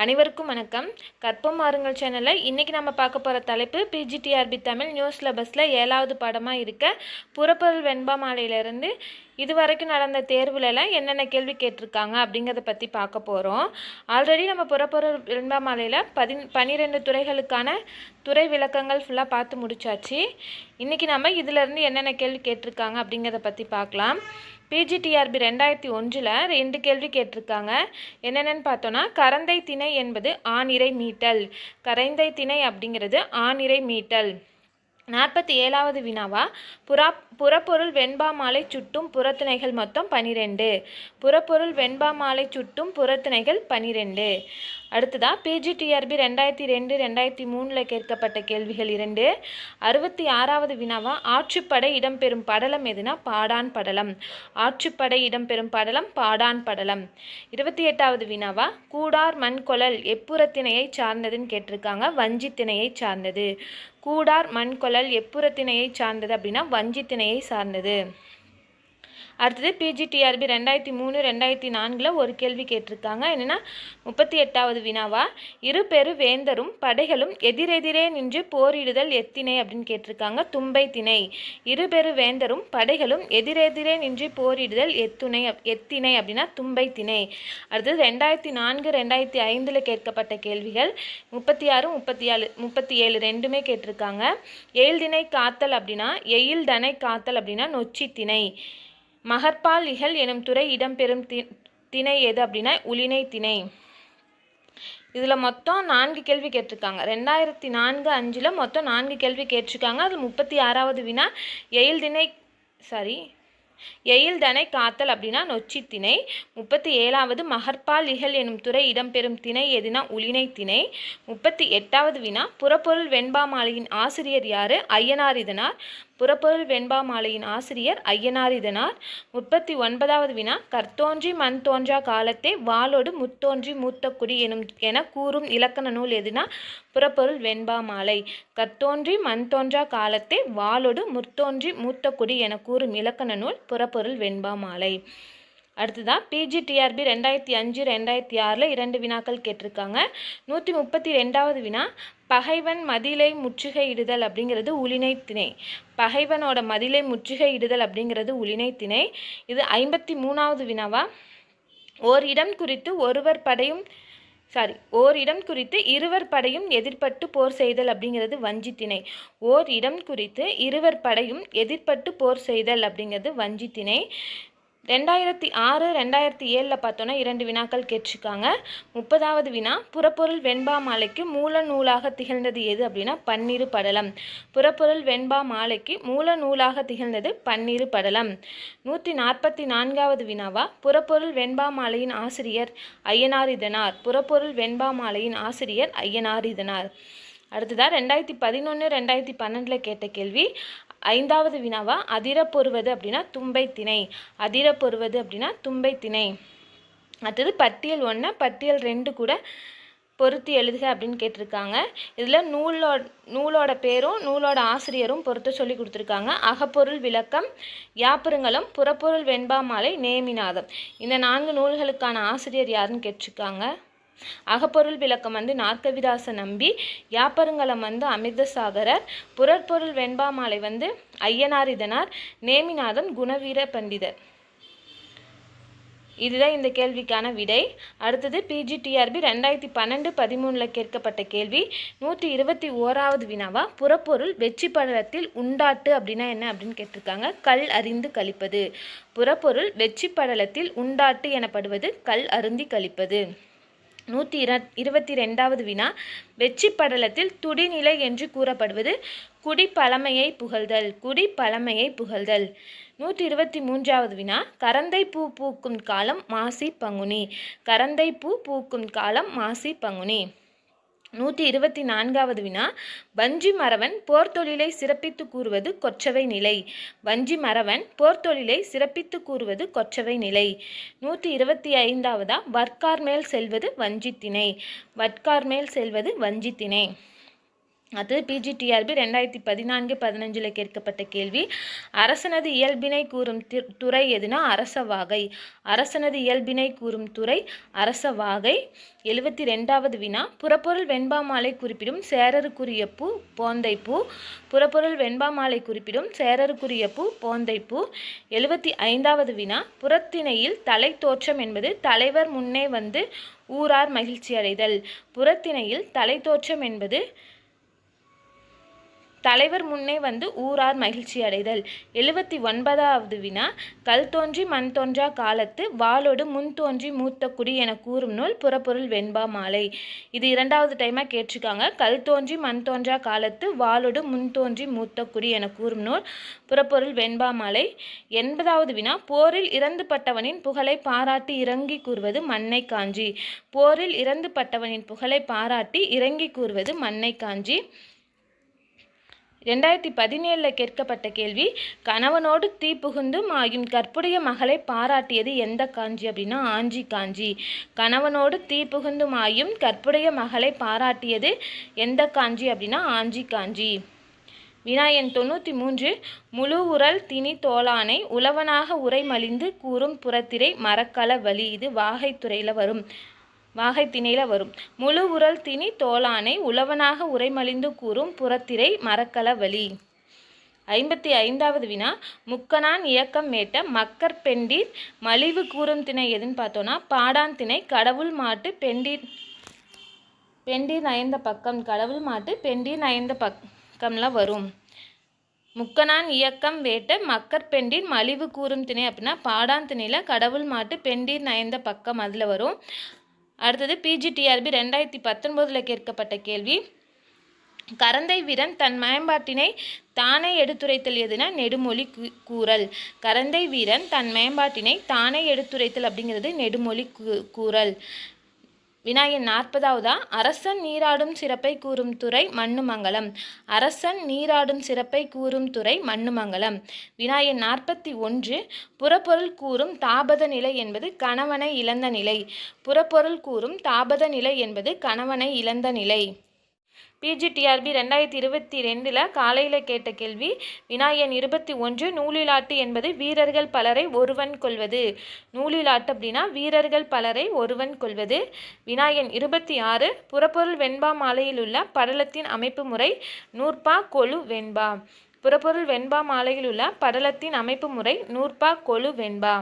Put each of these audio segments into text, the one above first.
அனைவருக்கும் வணக்கம். கற்பம் மாறுங்கள் சேனலில் இன்றைக்கி நம்ம பார்க்க போகிற தலைப்பு பிஜிடிஆர்பி தமிழ் நியூஸ் சிலபஸில் ஏழாவது பாடமாக இருக்க புறப்பொருள் வெண்பா மாலையிலேருந்து இது வரைக்கும் நடந்த தேர்வுலலாம் என்னென்ன கேள்வி கேட்டிருக்காங்க அப்படிங்கிறத பற்றி பார்க்க போகிறோம் ஆல்ரெடி நம்ம புறப்பொருள் வெண்பா மாலையில் பதி பன்னிரெண்டு துறைகளுக்கான துறை விளக்கங்கள் ஃபுல்லாக பார்த்து முடிச்சாச்சு. இன்றைக்கி நம்ம இதிலேருந்து என்னென்ன கேள்வி கேட்டிருக்காங்க அப்படிங்கிறத பற்றி பார்க்கலாம். பிஜிடிஆர்பி ரெண்டாயிரத்தி ஒன்றில் ரெண்டு கேள்வி கேட்டிருக்காங்க. என்னென்னு பார்த்தோன்னா கரந்தை திணை என்பது ஆணிரை மீட்டல். கரைந்தை திணை அப்படிங்கிறது ஆணிரை மீட்டல். நாற்பத்தி ஏழாவது வினாவா? புறா புறப்பொருள் வெண்பா மாலை சுட்டும் புறத்திணைகள் மொத்தம் பனிரெண்டு. புறப்பொருள் வெண்பா மாலை சுட்டும் புறத்திணைகள் பனிரெண்டு. அடுத்ததா பிஜிடிஆர்பி ரெண்டாயிரத்தி ரெண்டு ரெண்டாயிரத்தி மூணில் கேட்கப்பட்ட கேள்விகள் இரண்டு. அறுபத்தி ஆறாவது வினாவா? ஆற்றுப்படை இடம்பெறும் படலம் எதுனா? பாடான் படலம். ஆற்றுப்படை இடம்பெறும் படலம் பாடான் படலம். இருபத்தி எட்டாவது வினாவா? கூடார் மண்கொழல் எப்புறத்திணையை சார்ந்ததுன்னு கேட்டிருக்காங்க. வஞ்சித்திணையை சார்ந்தது. கூடார் மண்கொழல் எப்புறத்திணையை சார்ந்தது அப்படின்னா வஞ்சித்திணையை சார்ந்தது. அடுத்தது பிஜிடிஆர்பி ரெண்டாயிரத்தி மூணு ரெண்டாயிரத்தி நான்கில் ஒரு கேள்வி கேட்டிருக்காங்க. என்னென்னா முப்பத்தி எட்டாவது வினாவா? இரு பெரு வேந்தரும் படைகளும் எதிரெதிரே நின்று போரிடுதல் எத்திணை அப்படின்னு கேட்டிருக்காங்க. தும்பை திணை. இரு பெரு வேந்தரும் படைகளும் எதிரெதிரே நின்று போரிடுதல் எத்துணை எத்திணை அப்படின்னா தும்பை திணை. அடுத்தது ரெண்டாயிரத்தி நான்கு ரெண்டாயிரத்தி ஐந்தில் கேட்கப்பட்ட கேள்விகள் முப்பத்தி ஆறு முப்பத்தி ஏழு முப்பத்தி ஏழு ரெண்டுமே கேட்டிருக்காங்க. எயில் திணை காத்தல் அப்படின்னா எயில் தனை காத்தல் அப்படின்னா நொச்சி திணை. மகற்பால் இகல் எனும் துறை இடம்பெறும் தி திணை எது அப்படின்னா உளினை திணை. இதில் மொத்தம் நான்கு கேள்வி கேட்டிருக்காங்க. ரெண்டாயிரத்தி நான்கு அஞ்சில் மொத்தம் நான்கு கேள்வி கேட்டிருக்காங்க. அதில் முப்பத்தி ஆறாவது வினா எயில் திணை சாரி எயில் தனை காத்தல் அப்படின்னா நொச்சி திணை. முப்பத்தி ஏழாவது மகற்பால் இகல் எனும் துறை இடம்பெறும் திணை எதுனா உளினை திணை. முப்பத்தி எட்டாவது வினா புறப்பொருள் வெண்பா மாலையின் ஆசிரியர் யாரு? ஐயனார் இதனார். புறப்பொருள் வெண்பா மாலையின் ஆசிரியர் ஐயனார் இதனார் முப்பத்தி ஒன்பதாவது வினா கர்த்தோன்றி மண் தோன்றா காலத்தே வாளோடு முத்தோன்றி மூத்த குடி எனும் என கூறும் இலக்கண நூல் எதுனா? புறப்பொருள் வெண்பா மாலை. கர்த்தோன்றி மண் தோன்றா காலத்தே வாளோடு முத்தோன்றி மூத்த குடி என கூறும் இலக்கண நூல் புறப்பொருள் வெண்பா மாலை. அடுத்ததான் பிஜிடிஆர்பி ரெண்டாயிரத்தி அஞ்சு ரெண்டாயிரத்தி ஆறில் இரண்டு வினாக்கள் கேட்டிருக்காங்க. நூற்றி முப்பத்தி ரெண்டாவது வினா பகைவன் மதிலை முற்றுகையிடுதல் அப்படிங்கிறது உளினை திணை. பகைவனோட மதிலை முற்றுகையிடுதல் அப்படிங்கிறது உளினை திணை. இது ஐம்பத்தி மூணாவது வினாவா? ஓர் இடம் குறித்து ஒருவர் படையும் சாரி ஓர் இடம் குறித்து இருவர் படையும் எதிர்பட்டு போர் செய்தல் அப்படிங்கிறது வஞ்சித்திணை ஓர் இடம் குறித்து இருவர் படையும் எதிர்பட்டு போர் செய்தல் அப்படிங்கிறது வஞ்சித்திணை ரெண்டாயிரத்தி ஆறு ரெண்டாயிரத்தி ஏழில் பார்த்தோன்னா இரண்டு வினாக்கள் கேட்டிருக்காங்க. முப்பதாவது வினா புறப்பொருள் வெண்பா மாலைக்கு மூல நூலாக திகழ்ந்தது எது அப்படின்னா பன்னிரு படலம். புறப்பொருள் வெண்பா மாலைக்கு மூல நூலாக திகழ்ந்தது பன்னிரு படலம். நூற்றி நாற்பத்தி நான்காவது வினாவா? புறப்பொருள் வெண்பா மாலையின் ஆசிரியர் ஐயனார் இதனார். புறப்பொருள் வெண்பா மாலையின் ஆசிரியர் ஐயனார் இதனார். அடுத்ததாக ரெண்டாயிரத்தி பதினொன்று ரெண்டாயிரத்தி பன்னெண்டில் கேட்ட கேள்வி ஐந்தாவது வினாவா? அதிரப்பொருவது அப்படின்னா தும்பை திணை அதிரப்பொருவது அப்படின்னா தும்பை திணை அடுத்தது பட்டியல் ஒன்று பட்டியல் ரெண்டு கூட பொருத்தி எழுதுக அப்படின்னு கேட்டிருக்காங்க. இதில் நூலோட நூலோட பேரும் நூலோட ஆசிரியரும் பொறுத்து சொல்லி கொடுத்துருக்காங்க. அகப்பொருள் விளக்கம் யாப்பருங்களும் புறப்பொருள் வெண்பா மாலை நேமிநாதம். இந்த நான்கு நூல்களுக்கான ஆசிரியர் யாருன்னு கேட்டிருக்காங்க? அகப்பொருள் விளக்கம் வந்து நாற்கவிதாச நம்பி யாப்பருங்கலம் வந்து அமிர்தசாகரர் புறற்பொருள் வெண்பாமாலை வந்து ஐயனார் இதனார் நேமிநாதன் குணவீர பண்டிதர். இதுதான் இந்த கேள்விக்கான விடை. அடுத்தது பிஜிடிஆர்பி ரெண்டாயிரத்தி பன்னெண்டு பதிமூணில் கேட்கப்பட்ட கேள்வி. நூற்றி இருபத்தி ஓராவது வினாவா? புறப்பொருள் வெற்றி படலத்தில் உண்டாட்டு அப்படின்னா என்ன அப்படின்னு கேட்டிருக்காங்க. கல் அறிந்து கழிப்பது புறப்பொருள் வெற்றி படலத்தில் உண்டாட்டு எனப்படுவது கல் அருந்தி கழிப்பது நூற்றி இர இருபத்தி ரெண்டாவது வினா வெற்றி படலத்தில் துடிநிலை என்று கூறப்படுவது குடிப்பழமையை புகழ்தல் குடிப்பழமையை புகழ்தல். நூற்றி இருபத்தி மூன்றாவது வினா கரந்தை பூ பூக்கும் காலம் மாசி பங்குனி. கரந்தை பூ பூக்கும் காலம் மாசி பங்குனி. நூற்றி இருபத்தி நான்காவது வினா வஞ்சி மறவன் போர்த்தொழிலை சிறப்பித்து கூறுவது கொற்றவை நிலை. வஞ்சி மறவன் போர்த்தொழிலை சிறப்பித்து கூறுவது கொற்றவை நிலை. நூற்றி இருபத்தி ஐந்தாவதா வர்க்கார் மேல் செல்வது வஞ்சித்திணை வட்கார் மேல் செல்வது வஞ்சித்திணை அது பிஜிடிஆர்பி ரெண்டாயிரத்தி பதினான்கு பதினஞ்சில் கேட்கப்பட்ட கேள்வி. அரசனது இயல்பினை கூறும் துறை எதுனா அரசவாகை அரசனது இயல்பினை கூறும் துறை அரசவாகை எழுபத்தி ரெண்டாவது வினா. புறப்பொருள் வெண்பாமாலை குறிப்பிடும் சேரருக்குரிய பூ போந்தைப்பூ புறப்பொருள் வெண்பாமாலை குறிப்பிடும் சேரருக்குரிய பூ போந்தைப்பூ எழுபத்தி ஐந்தாவது வினா. புறத்திணையில் தலை தோற்றம் என்பது தலைவர் முன்னே வந்து ஊரார் மகிழ்ச்சி அடைதல் புறத்திணையில் தலை தோற்றம் என்பது தலைவர் முன்னே வந்து ஊரார் மகிழ்ச்சி அடைதல். எழுபத்தி ஒன்பதாவது வினா கல் தோன்றி மண் தோன்றா காலத்து வாளோடு முன் தோன்றி மூத்த குடி என கூறும் நூல் புறப்பொருள் வெண்பா மாலை. இது இரண்டாவது டைமாக கேட்டிருக்காங்க. கல் தோன்றி மண் தோன்றா காலத்து வாளோடு முன் தோன்றி மூத்த குடி என கூறும் நூல் புறப்பொருள் வெண்பா மாலை. எண்பதாவது வினா போரில் இறந்து பட்டவனின் புகழை பாராட்டி இறங்கி கூறுவது மண்ணை காஞ்சி. போரில் இறந்து பட்டவனின் புகழை பாராட்டி இறங்கி கூறுவது மண்ணை காஞ்சி. ரெண்டாயிரத்தி பதினேழில் கேட்கப்பட்ட கேள்வி கணவனோடு தீ புகுந்தும் மாயும் கற்புடைய மகளை பாராட்டியது எந்த காஞ்சி அப்படின்னா ஆஞ்சி காஞ்சி. கணவனோடு தீ புகுந்தும் மாயும் கற்புடைய மகளை பாராட்டியது எந்த காஞ்சி அப்படின்னா ஆஞ்சி காஞ்சி. வினாயன் தொண்ணூற்றி மூன்று முழு உரல் திணி தோளானை உழவனாக உரை மலிந்து கூறும் புறத்திரை மரக்கல வழி இது வாகைத்துறையில் வரும். வாகை திணையில் வரும். முழு உரல் திணி தோளானை உழவனாக உரைமலிந்து கூறும் புறத்திரை மரக்கல வழி ஐம்பத்தி ஐந்தாவது வினா முக்கனான் இயக்கம் மேட்ட மக்கர் பெண்டீர் மலிவு கூறும் திணை எதுன்னு பார்த்தோன்னா பாடான் திணை கடவுள் மாட்டு பெண்டீர் பெண்டீர் நயந்த பக்கம் கடவுள் மாட்டு பெண்டீர் நயந்த பக்கம்ல வரும். முக்கனான் இயக்கம் வேட்ட மக்கர் பெண்டின் மலிவு கூறும் திணை அப்படின்னா பாடான் திணையில் கடவுள் மாட்டு பெண்டீர் நயந்த பக்கம் அதில் வரும். அடுத்தது பிஜிடிஆர்பி ரெண்டாயிரத்தி பத்தொன்பதில் கேட்கப்பட்ட கேள்வி. கரந்தை வீரன் தன் மேம்பாட்டினை தானே எடுத்துரைத்தல் எதுனா நெடுமொழி கூறல். கரந்தை வீரன் தன் மேம்பாட்டினை தானே எடுத்துரைத்தல் அப்படிங்கிறது நெடுமொழி கூறல். வினாயன் நாற்பதாவதா? அரசன் நீராடும் சிறப்பை கூறும் துறை மண்ணுமங்கலம். அரசன் நீராடும் சிறப்பை கூறும் துறை மண்ணுமங்கலம். வினாயன் நாற்பத்தி ஒன்று புறப்பொருள் கூறும் தாபத நிலை என்பது கணவனை இழந்த நிலை. புறப்பொருள் கூறும் தாபத நிலை என்பது கணவனை இழந்த நிலை. பிஜிடிஆர்பி ரெண்டாயிரத்தி இருபத்தி ரெண்டில் காலையில் கேட்ட கேள்வி வினாயன் இருபத்தி ஒன்று நூலிலாட்டு என்பது வீரர்கள் பலரை ஒருவன் கொள்வது. நூலிலாட்டு அப்படின்னா வீரர்கள் பலரை ஒருவன் கொள்வது. வினாயன் இருபத்தி ஆறு புறப்பொருள் வெண்பா மாலையில் உள்ள படலத்தின் அமைப்பு முறை நூற்பா கொழு வெண்பா. புறப்பொருள் வெண்பா மாலையில் உள்ள படலத்தின் அமைப்பு முறை நூற்பா கொழு வெண்பா.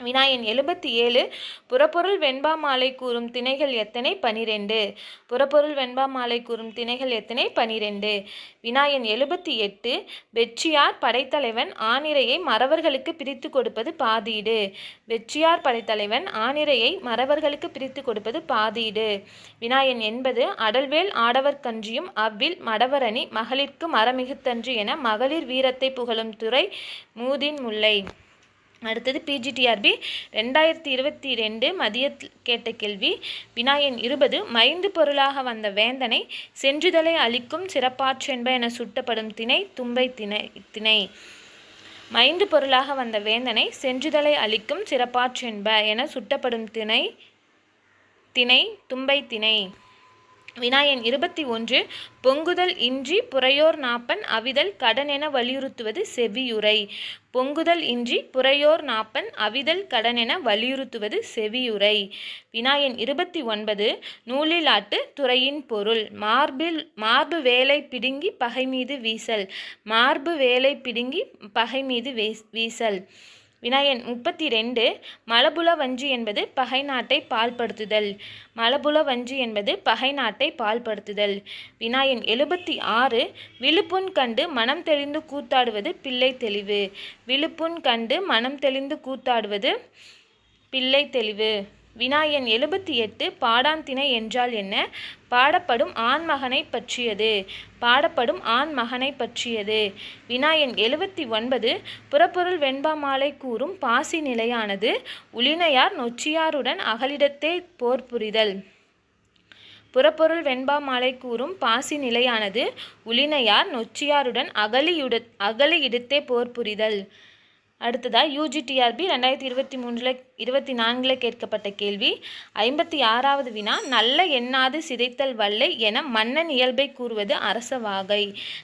வினாயன் எழுபத்தி ஏழு புறப்பொருள் வெண்பா மாலை கூறும் திணைகள் எத்தனை? பனிரெண்டு. புறப்பொருள் வெண்பா மாலை கூறும் திணைகள் எத்தனை? பனிரெண்டு. வினாயன் எழுபத்தி எட்டு வெற்றியார் படைத்தலைவன் ஆனிரையை மறவர்களுக்கு பிரித்து கொடுப்பது பாதீடு. வெற்றியார் படைத்தலைவன் ஆனிரையை மறவர்களுக்கு பிரித்து கொடுப்பது பாதீடு. வினாயன் என்பது அடல்வேல் ஆடவர் கன்றியும் அவ்வில் மடவரணி மகளிர்க்கு மரமிகுத்தன்று என மகளிர் வீரத்தை புகழும் துறை மூதின் முல்லை. அடுத்தது பிஜிடிஆர்பி ரெண்டாயிரத்தி இருபத்தி ரெண்டு மதியத்தில் கேட்ட கேள்வி வினாயன் இருபது மைந்து பொருளாக வந்த வேந்தனை சென்றுதலை அளிக்கும் சிறப்பாற்றென்ப என சுட்டப்படும் திணை தும்பை திணை திணை. மைந்து பொருளாக வந்த வேந்தனை சென்றுதலை அளிக்கும் சிறப்பாற்றென்ப என சுட்டப்படும் திணை திணை தும்பை திணை. வினாயன் இருபத்தி ஒன்று பொங்குதல் இன்றி புறையோர் நாப்பன் அவிதல் கடன் என வலியுறுத்துவது செவியுரை பொங்குதல் இன்றி புறையோர் நாப்பன் அவிதல் கடன் என வலியுறுத்துவது செவியுரை வினாயன் இருபத்தி ஒன்பது நூலிலாட்டு துறையின் பொருள். மார்பில் மார்பு வேலை பிடுங்கி பகை மீது வீசல். மார்பு வேலை பிடுங்கி பகை மீது வீஸ்- வீசல். வினாயன் முப்பத்தி ரெண்டு மலபுல வஞ்சி என்பது பகை நாட்டை பால்படுத்துதல். மலபுல வஞ்சி என்பது பகை நாட்டை பால்படுத்துதல். வினாயன் எழுபத்தி ஆறு விழுப்புண் கண்டு மனம் தெளிந்து கூத்தாடுவது பிள்ளை தெளிவு. விழுப்புண் கண்டு மனம் தெளிந்து கூத்தாடுவது பிள்ளை தெளிவு. வினாயன் எழுபத்தி எட்டு பாடாந்திணை என்றால் என்ன? பாடப்படும் ஆண்மகனை பற்றியது. பாடப்படும் ஆண்மகனை பற்றியது. வினாயன் எழுபத்தி ஒன்பது புறப்பொருள் வெண்பா மாலை கூறும் பாசி நிலையானது உளினையார் நொச்சியாருடன் அகலிடத்தே போர் புரிதல். புறப்பொருள் வெண்பா மாலை கூறும் பாசி நிலையானது உளினையார் நொச்சியாருடன் அகலியுட அகலியிடத்தே போர் புரிதல். அடுத்ததாக யூஜிடிஆர்பி ரெண்டாயிரத்தி இருபத்தி மூன்றில் இருபத்தி நான்கில் கேட்கப்பட்ட கேள்வி. ஐம்பத்தி ஆறாவது வினா நல்ல எண்ணாது சிதைத்தல் வல்லை என மன்னன் இயல்பை கூறுவது அரச வாகை.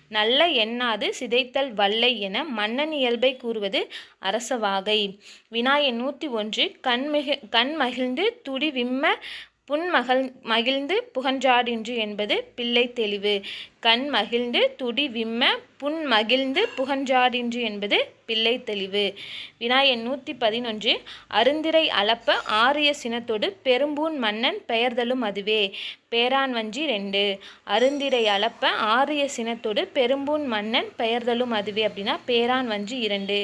நல்ல எண்ணாது சிதைத்தல் வல்லை என மன்னன் இயல்பை கூறுவது அரச வாகை. வினா எண் நூற்றி ஒன்று கண்மிகு கண் மகிழ்ந்து துடி விம்ம புன்மகள் மகிழ்ந்து புகன்றாடின்று என்பது பிள்ளை தெளிவு. கண் மகிழ்ந்து துடி விம்ம புன் மகிழ்ந்து புகஞ்சாடின்று என்பது பிள்ளை தெளிவு. வினாயன் நூற்றி பதினொன்று அருந்திரை அளப்ப ஆரிய சினத்தோடு பெரும்பூன் மன்னன் பெயர்தலும் அதுவே. பேரான் வஞ்சி ரெண்டு அருந்திரை அளப்ப ஆரிய சினத்தோடு பெரும்பூன் மன்னன் பெயர்தலும் அதுவே அப்படின்னா பேரான் வஞ்சி இரண்டு.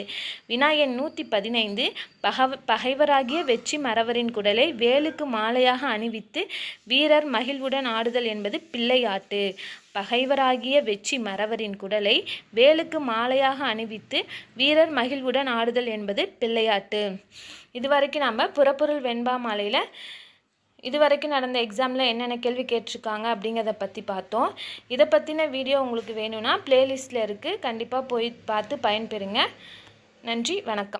வினாயன் நூற்றி பதினைந்து பகவ பகைவராகிய வெற்றி மறவரின் குடலை வேலுக்கு மாலையாக அணிவித்து வீரர் மகிழ்வுடன் ஆடுதல் என்பது பிள்ளையாட்டு. பகைவராகிய வெற்றி மறவரின் குடலை வேலுக்கு மாலையாக அணிவித்து வீரர் மகிழ்வுடன் ஆடுதல் என்பது பிள்ளையாட்டு. இதுவரைக்கும் நம்ம புறப்பொருள் வெண்பா மாலையில் இதுவரைக்கும் நடந்த எக்ஸாமில் என்னென்ன கேள்வி கேட்டிருக்காங்க அப்படிங்கிறத பற்றி பார்த்தோம். இதை பற்றின வீடியோ உங்களுக்கு வேணும்னா ப்ளேலிஸ்ட்டில் இருக்குது கண்டிப்பாக போய் பார்த்து பயன்பெறுங்க. நன்றி வணக்கம்.